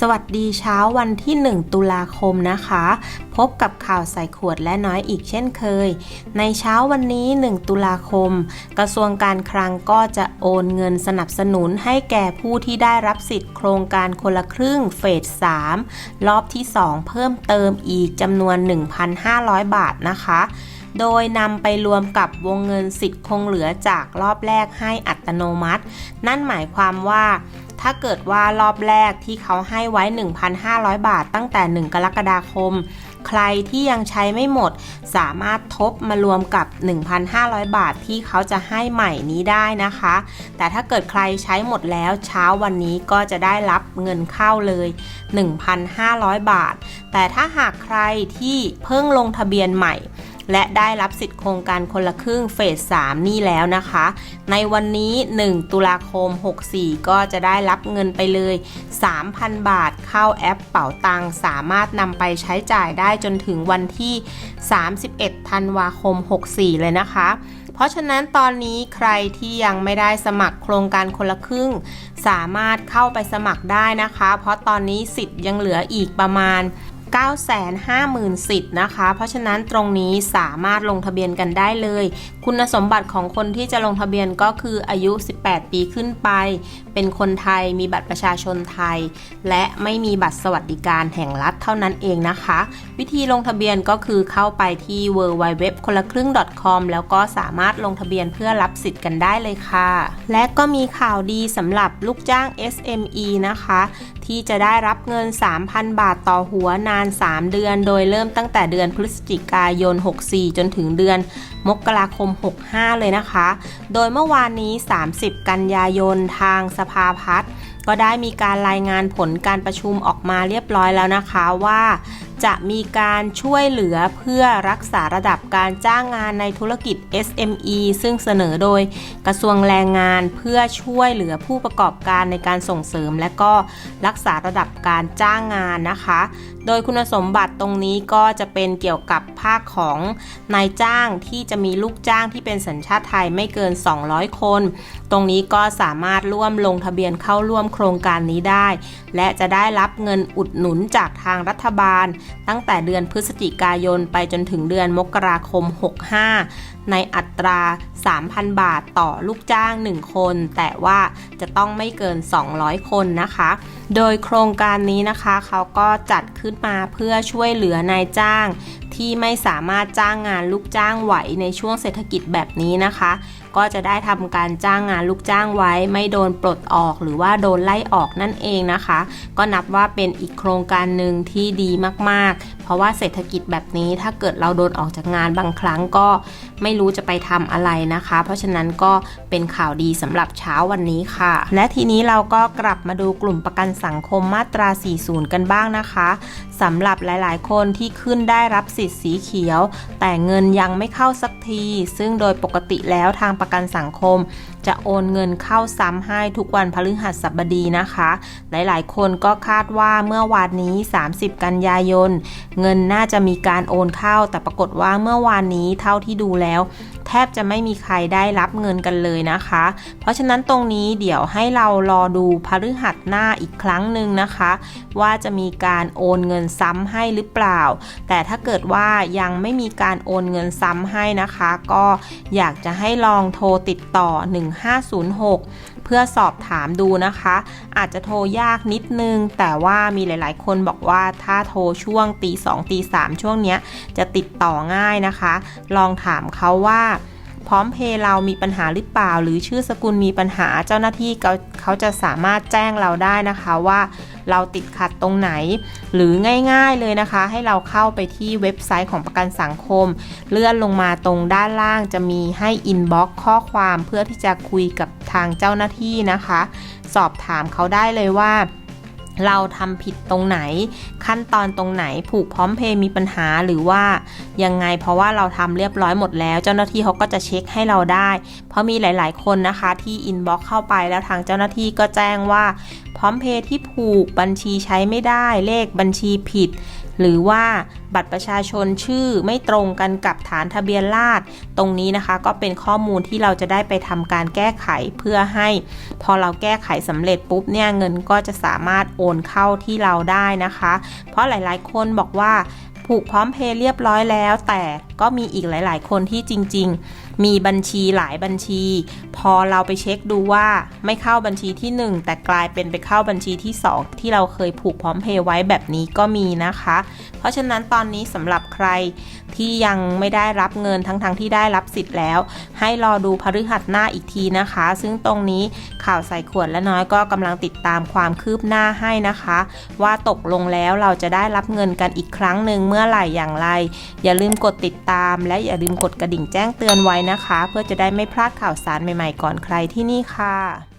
สวัสดีเช้าวันที่ 1 ตุลาคมนะคะ พบกับข่าวใส่ขวดและน้อยอีกเช่นเคย ในเช้าวันนี้ 1 ตุลาคม กระทรวงการคลังก็จะโอนเงินสนับสนุนให้แก่ผู้ที่ได้รับสิทธิ์โครงการคนละครึ่งเฟส 3 รอบที่ 2 เพิ่มเติมอีกจำนวน 1,500 บาทนะคะโดยนำไปรวมกับวงเงินสิทธิ์คงเหลือจากรอบแรกให้อัตโนมัติ นั่นหมายความว่า ถ้าเกิดว่ารอบแรกที่เขาให้ไว้ 1,500 บาทตั้งแต่ 1 กรกฎาคม ใครที่ยังใช้ไม่หมด สามารถทบมารวมกับ 1,500 บาทที่เขาจะให้ใหม่นี้ได้นะคะ แต่ถ้าเกิดใครใช้หมดแล้วเช้าวันนี้ก็จะได้รับเงินเข้าเลย 1,500 บาท แต่ถ้าหากใครที่เพิ่งลงทะเบียนใหม่ และได้รับสิทธิ์โครงการคนละครึ่งเฟส 3 นี่แล้วนะคะ ในวันนี้ 1 ตุลาคม 64 ก็จะได้รับเงินไปเลย 3,000 บาทเข้าแอปเป๋าตังสามารถนำไปใช้จ่ายได้จนถึงวันที่ 31 ธันวาคม 64 เลยนะคะเพราะฉะนั้นตอนนี้ใครที่ยังไม่ได้สมัครโครงการคนละครึ่ง สามารถเข้าไปสมัครได้นะคะ เพราะตอนนี้สิทธิ์ยังเหลืออีกประมาณ 950,000สิทธิ์นะคะ เพราะฉะนั้นตรงนี้สามารถลงทะเบียนกันได้เลย คุณสมบัติของคนที่จะลงทะเบียนก็คืออายุ 18 ปีขึ้นไป เป็นคนไทยมีบัตรประชาชนไทย และไม่มีบัตรสวัสดิการแห่งรัฐเท่านั้นเองนะคะ วิธีลงทะเบียนก็คือเข้าไปที่ www คนละครึ่ง .com แล้วก็สามารถลงทะเบียนเพื่อรับสิทธิ์กันได้เลยค่ะ และก็มีข่าวดีสำหรับลูกจ้าง SME นะคะที่จะได้รับเงิน 3,000 บาทต่อหัวนาน 3 เดือน โดยเริ่มตั้งแต่เดือนพฤศจิกายน 64 จนถึงเดือนมกราคม 65 เลยนะคะ โดยเมื่อวานนี้ 30 กันยายนทางสภาพัฒน์ ก็ได้มีการรายงานผลการประชุมออกมาเรียบร้อยแล้วนะคะว่า จะมีการช่วยเหลือเพื่อรักษาระดับการจ้างงานในธุรกิจ SME ซึ่งเสนอโดยกระทรวงแรงงานเพื่อช่วยเหลือผู้ประกอบการในการส่งเสริม และก็รักษาระดับการจ้างงานนะคะ โดยคุณสมบัติตรงนี้ก็จะเป็นเกี่ยวกับภาคของนายจ้างที่จะมีลูกจ้างที่เป็นสัญชาติไทยไม่เกิน 200 คน ตรงนี้ก็สามารถร่วมลงทะเบียนเข้าร่วมโครงการนี้ได้ และจะได้รับเงินอุดหนุนจากทางรัฐบาล ตั้งแต่เดือนพฤศจิกายนไปจนถึงเดือนมกราคม 65 ในอัตรา 3,000 บาทต่อลูกจ้าง 1 คน แต่ว่าจะต้องไม่เกิน 200 คนนะคะ โดยโครงการนี้นะคะเขาก็จัดขึ้นมาเพื่อช่วยเหลือนายจ้างที่ไม่สามารถจ้างงานลูกจ้างไหวในช่วงเศรษฐกิจแบบนี้นะคะ ก็จะได้ทำการจ้างงานลูกจ้างไว้ ไม่โดนปลดออกหรือว่าโดนไล่ออกนั่นเองนะคะ ก็นับว่าเป็นอีกโครงการหนึ่งที่ดีมากๆ เพราะว่าเศรษฐกิจแบบนี้ถ้าเกิดเราโดนออกจากงานบางครั้งก็ไม่รู้จะไปทำอะไรนะคะ เพราะฉะนั้นก็เป็นข่าวดีสำหรับเช้าวันนี้ค่ะ และทีนี้เราก็กลับมาดูกลุ่มประกันสังคมมาตรา 40 กันบ้างนะคะสำหรับหลายๆ คนที่ขึ้นได้รับสิทธิ์สีเขียว แต่เงินยังไม่เข้าสักที ซึ่งโดยปกติแล้วทางประกันสังคม จะโอนเงินเข้าซ้ำให้ทุกวันพฤหัสบดีนะคะ หลายๆ คนก็คาดว่าเมื่อวานนี้ 30 กันยายน เงินน่าจะมีการโอนเข้า แต่ปรากฏว่าเมื่อวานนี้เท่าที่ดูแล้ว ทบจะไม่มีใครได้รับเงินกันเลยนะคะ เพราะฉะนั้นตรงนี้เดี๋ยวให้เรารอดูพฤหัสหน้าอีกครั้งหนึ่งนะคะ ว่าจะมีการโอนเงินซ้ำให้หรือเปล่า แต่ถ้าเกิดว่ายังไม่มีการโอนเงินซ้ำให้นะคะ ก็อยากจะให้ลองโทรติดต่อ 1506เพื่อสอบถามดูนะคะ อาจจะโทรยากนิดนึง แต่ว่ามีหลายๆ คนบอกว่าถ้าโทรช่วงตีสองตีสามช่วงเนี้ยจะติดต่อง่ายนะคะ ลองถามเขาว่า พร้อมเพย์เรามีปัญหาหรือเปล่า หรือชื่อสกุลมีปัญหาเจ้าหน้าที่เขาเขาจะสามารถแจ้งเราได้นะคะว่าเราติดขัดตรงไหน หรือง่ายๆเลยนะคะ ให้เราเข้าไปที่เว็บไซต์ของประกันสังคม เลื่อนลงมาตรงด้านล่างจะมีให้อินบ็อกข้อความเพื่อที่จะคุยกับทางเจ้าหน้าที่นะคะ สอบถามเขาได้เลยว่า เราทำผิดตรงไหน ขั้นตอนตรงไหนผูกพร้อมเพย์มีปัญหาหรือว่ายังไงเพราะว่าเราทำเรียบร้อยหมดแล้ว เจ้าหน้าที่เขาก็จะเช็คให้เราได้ เพราะมีหลาย ๆ คนนะคะที่อินบ็อกเข้าไปแล้วทางเจ้าหน้าที่ก็แจ้งว่าพร้อมเพย์ที่ผูกบัญชีใช้ไม่ได้เลขบัญชีผิด หรือว่าบัตรประชาชนชื่อไม่ตรงกันกับฐานทะเบียนราษฎรตรงนี้นะคะ ก็เป็นข้อมูลที่เราจะได้ไปทำการแก้ไขเพื่อให้ พอเราแก้ไขสำเร็จปุ๊บเนี่ยเงินก็จะสามารถโอนเข้าที่เราได้นะคะ เพราะหลายๆ คนบอกว่า ผูกพร้อมเพย์เรียบร้อยแล้ว แต่ก็มีอีกหลาย ๆ คนที่จริง ๆ มีบัญชีหลายบัญชี พอเราไปเช็คดูว่าไม่เข้าบัญชีที่ 1 แต่กลายเป็นไปเข้าบัญชีที่ 2 ที่เราเคยผูกพร้อมเพย์ไว้แบบนี้ก็มีนะคะ เพราะฉะนั้นตอนนี้สำหรับใคร ที่ยังไม่ได้รับเงินทั้งๆทที่ได้รับสิทธิ์แล้ว ให้รอดูพฤหัสหน้าอีกทีนะคะ ซึ่งตรงนี้ข่าวใส่ขวดและน้อยก็กำลังติดตามความคืบหน้าให้นะคะ ว่าตกลงแล้วเราจะได้รับเงินกันอีกครั้งหนึ่งเมื่อไหร่อย่างไร อย่าลืมกดติดตาม และอย่าลืมกดกระดิ่งแจ้งเตือนไว้นะคะ เพื่อจะได้ไม่พลาดข่าวสารใหม่ๆก่อนใครที่นี่ค่ะ